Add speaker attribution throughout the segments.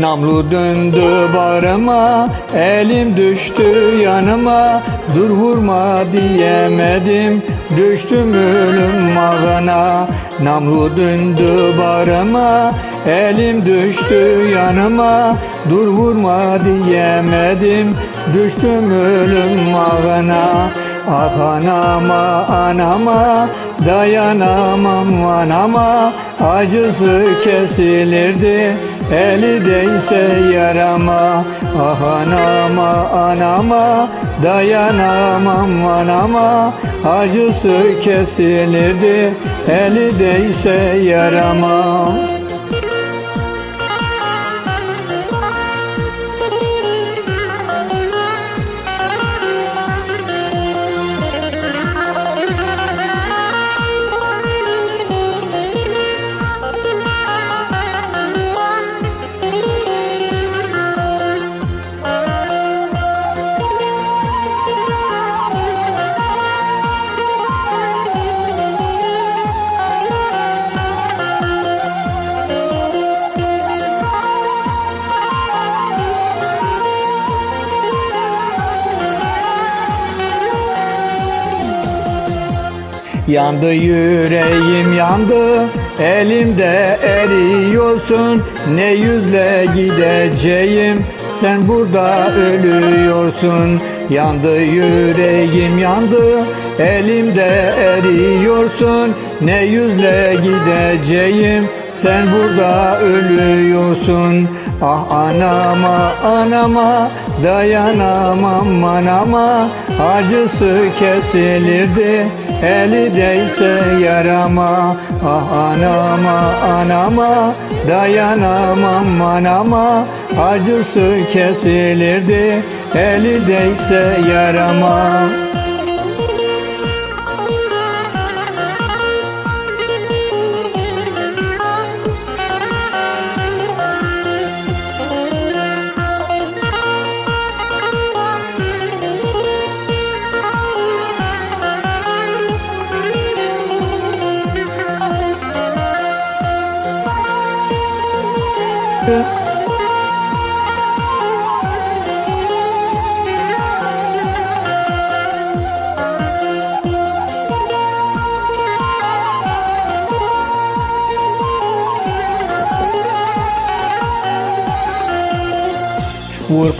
Speaker 1: Namlu döndü bağrıma Elim düştü yanıma. Dur vurma diyemedim Düştüm ölüm ağına. Namlu döndü bağrıma Elim düştü yanıma. Dur vurma diyemedim Düştüm ölüm ağına Ah anama anama dayanamam anama. Acısı kesilirdi eli değse yarama. Ah anama anama dayanamam anama. Acısı kesilirdi eli değse yarama Yandı yüreğim yandı Elimde eriyorsun. Ne yüzle gideceğim Sen burada ölüyorsun. Yandı yüreğim yandı Elimde eriyorsun. Ne yüzle gideceğim Sen burada ölüyorsun Ah anama anama dayanamam anama Acısı kesilirdi eli değse yarama. Ah anama anama dayanamam anama Acısı kesilirdi eli değse yarama Vur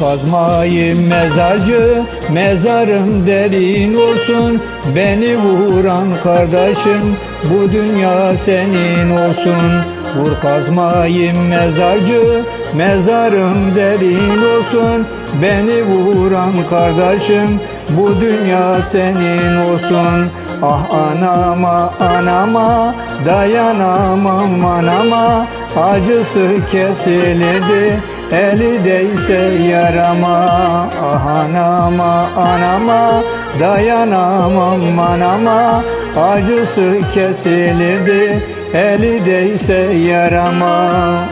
Speaker 1: kazmayı mezarcı Mezarım derin olsun. Beni vuran kardeşim Bu dünya senin olsun Vur kazmayı mezarcı Mezarım derin olsun. Beni vuran kardeşim Bu dünya senin olsun. Ah anama anama Dayanamam anama. Acısı kesilirdi Eli değse yarama. Ah anama anama Dayanamam anama Acısı kesilirdi Eli değse yarama